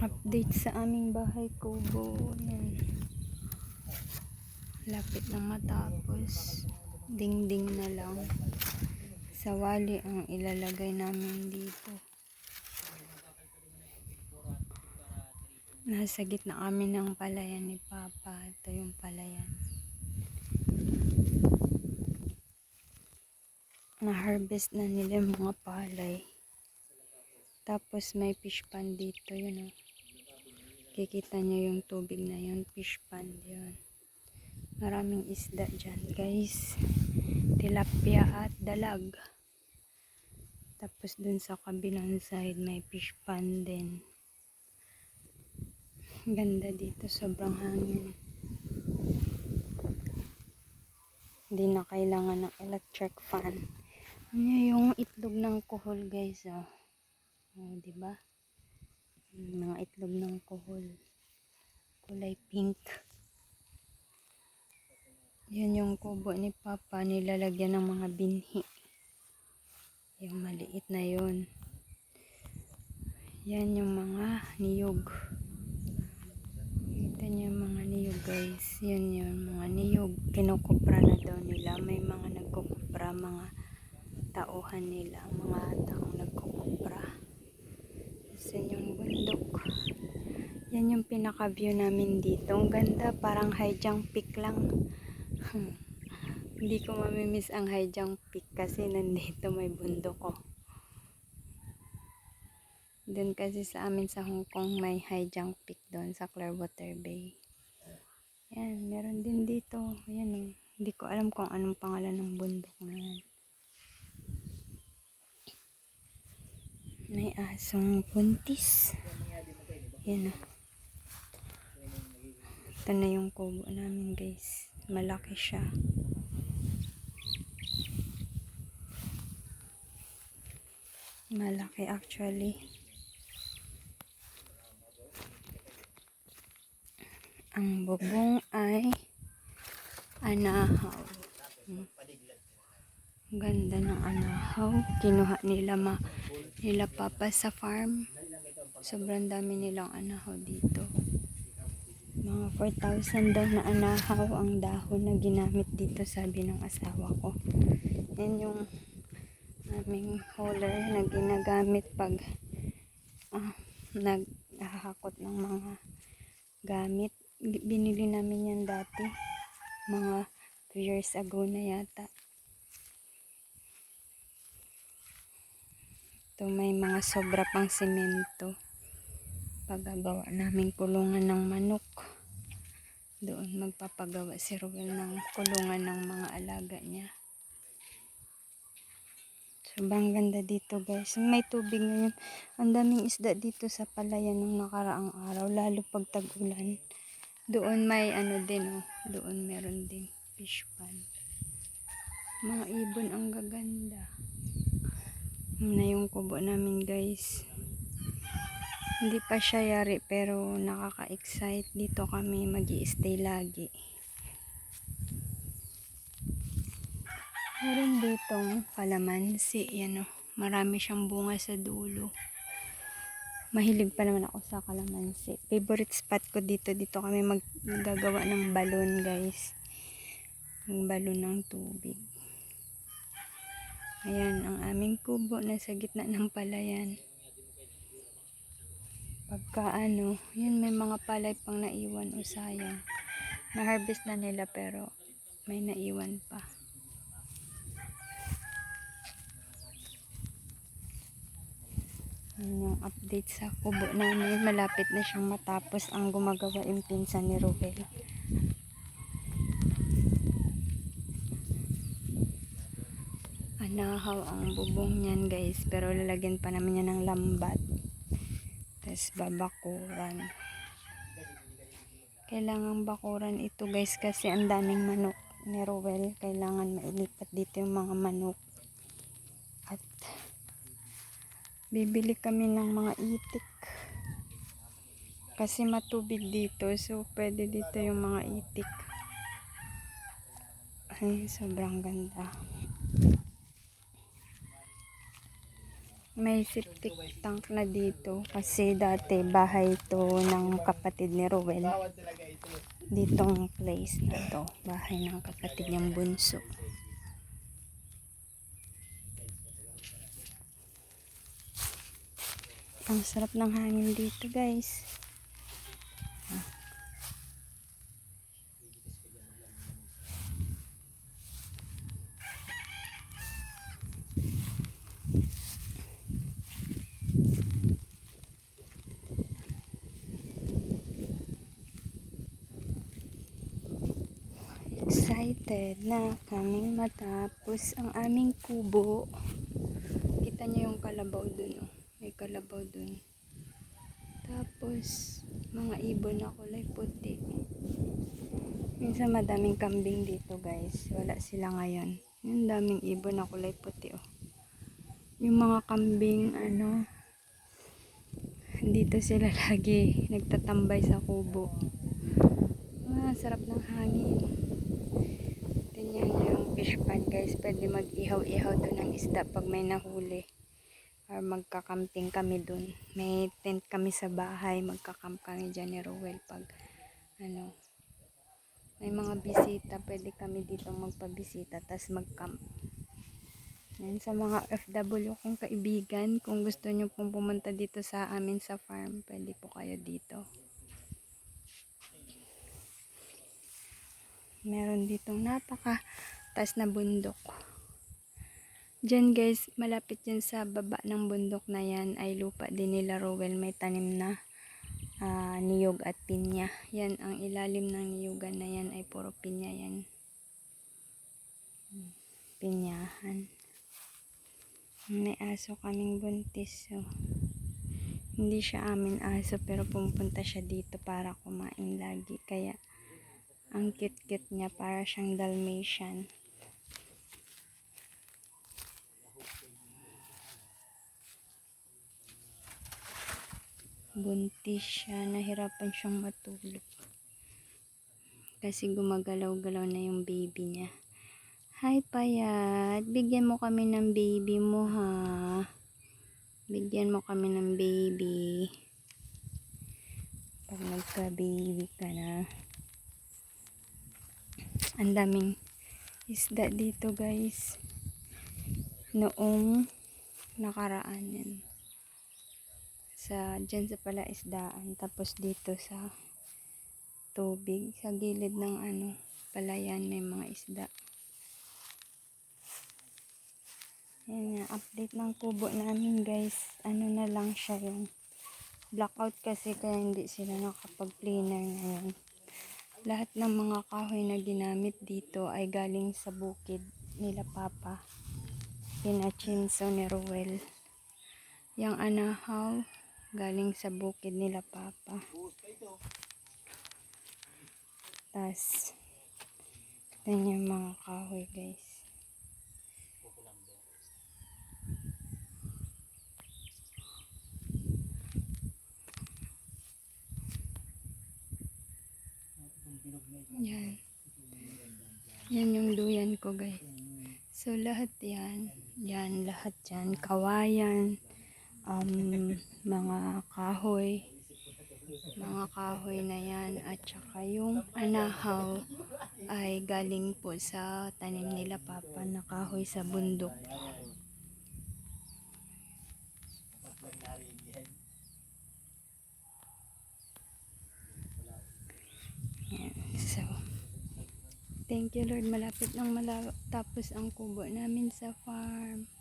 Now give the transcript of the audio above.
Update sa aming bahay kubo. Yan. Lapit na matapos. Dingding na lang. Sa wali ang ilalagay namin dito. Nasa gitna kami ng palayan ni Papa. Ito yung palayan. Na-harvest na nila mga palay. Tapos may fish pond dito, yun o. Kikita nyo yung tubig na yun, fish pond yun. Maraming isda dyan, guys. Tilapia at dalag. Tapos dun sa kabilang side, may fish pond din. Ganda dito, sobrang hangin. Hindi na kailangan ng electric fan. Ano yung itlog ng kuhol, guys, oh. Oh, ba? Mga itlog ng kuhol. Kulay pink. Yan yung kubo ni Papa. Nilalagyan ng mga binhi. Yung maliit na yon. Yan yung mga niyog. Kita niyo yung mga niyog guys. Yan yung mga niyog. Kinukupra na daw nila. May mga nagkukupra. Mga tauhan nila. Mga taong nagkukupra. Yan yung bundok. Yan yung pinaka-view namin dito. Ang ganda, parang Haijang Peak lang. Hindi ko mamimiss ang Haijang Peak kasi nandito may bundok ko. Doon kasi sa amin sa Hong Kong may Haijang Peak doon sa Clearwater Bay. Yan, meron din dito. Yan oh. Hindi ko alam kung anong pangalan ng bundok na yan. May asong puntis. Yan o. Ito na yung kubo namin guys. Malaki siya. Malaki actually. Ang bubong ay anahaw. Hmm. Ganda ng anahaw. Kinuha nila ma nila papa sa farm. Sobrang dami nilang anahaw dito. Mga 4,000 daw na anahaw ang dahon na ginamit dito sabi ng asawa ko. Yan yung aming hauler na ginagamit pag ah, naghahakot ng mga gamit. Binili namin yan dati. Mga 2 years ago na yata. Ito may mga sobra pang semento. Paggagawa namin kulungan ng manok. Doon magpapagawa si Ruel ng kulungan ng mga alaga niya. Sobrang ganda dito guys. May tubig ngayon. Ang daming isda dito sa palayan ng nakaraang araw. Lalo pag tag-ulan. Doon may ano din oh. Doon meron din fish pond. Mga ibon ang gaganda. Na yung kubo namin guys. Hindi pa siya yari pero nakaka-excite. Dito kami mag stay lagi. Meron ditong kalamansi. Yan o. Marami siyang bunga sa dulo. Mahilig pa naman ako sa kalamansi. Favorite spot ko dito. Dito kami maggagawa ng balon guys. Yung balon ng tubig. Ayan ang aming kubo. Nasa gitna ng palayan. Pagka ano, yun may mga palay pang naiwan o sayang. Na-harvest na nila pero may naiwan pa. Yun yung update sa kubo namin. Malapit na siyang matapos ang gumagawa yung pinsan ni Rubel. Anahaw ang bubong niyan guys. Pero lalagyan pa namin yan ng lambat. Tapos babakuran. Kailangan bakuran ito guys kasi ang daming manok ni Rowel. Kailangan mailipat dito yung mga manok. At bibili kami ng mga itik. Kasi matubig dito. So pwede dito yung mga itik. Ay, sobrang ganda. May septic tank na dito kasi dati bahay to ng kapatid ni Ruel. Ditong place na to, bahay ng kapatid niyang bunso. Ang sarap ng hangin dito guys. Excited na kaming matapos ang aming kubo. Kita niyo yung kalabaw dun, oh. May kalabaw dun. Tapos, mga ibon na kulay puti. Minsan madaming kambing dito, guys. Wala sila ngayon. Yung daming ibon na kulay puti, oh. Yung mga kambing, ano, dito sila lagi nagtatambay sa kubo. Ah, sarap ng hangin. Fish pond guys. Pwede mag-ihaw-ihaw doon ng isda pag may nahuli. Or magkakamping kami doon. May tent kami sa bahay. Magkakamp kami dyan ni Rowell pag ano may mga bisita. Pwede kami dito magpabisita. Tapos magcamp. Yan sa mga FW kong kaibigan. Kung gusto nyo pong pumunta dito sa amin sa farm. Pwede po kayo dito. meron ditong napaka taas na bundok. Diyan guys, malapit yan sa baba ng bundok na yan ay lupa din nila Rowell. May tanim na ah, niyog at pinya. Yan, ang ilalim ng niyugan na yan ay puro pinya yan. Pinyahan. May aso kaming buntis. So, hindi siya amin aso pero pumunta siya dito para kumain lagi. Kaya ang cute-cute niya para siyang Dalmatian. Buntis siya, nahirapan siyang matulog. Kasi gumagalaw-galaw na yung baby niya. Hi, Payat. Bigyan mo kami ng baby mo, ha? Bigyan mo kami ng baby. Pag nagka-baby ka na. Ang daming isda dito, guys. Noong nakaraan yan. Sa, dyan sa pala isdaan. Tapos dito sa tubig. Sa gilid ng ano, palayan may mga isda. Yan nga, update ng kubo namin guys. Ano na lang siya yung blackout kasi kaya hindi sila nakapag-cleaner ngayon. Lahat ng mga kahoy na ginamit dito ay galing sa bukid nila Papa. Pinachinso ni Ruel. Yung anahaw, galing sa bukid nila Papa. Tas, ito yung mga kahoy guys. Yan. Yan yung duyan ko guys. So lahat yan, yan lahat yan, kawayan, um, mga kahoy, mga kahoy na yan at saka yung anahaw ay galing po sa tanim nila papa na kahoy sa bundok. So, thank you Lord. Malapit nang matapos ang kubo namin sa farm.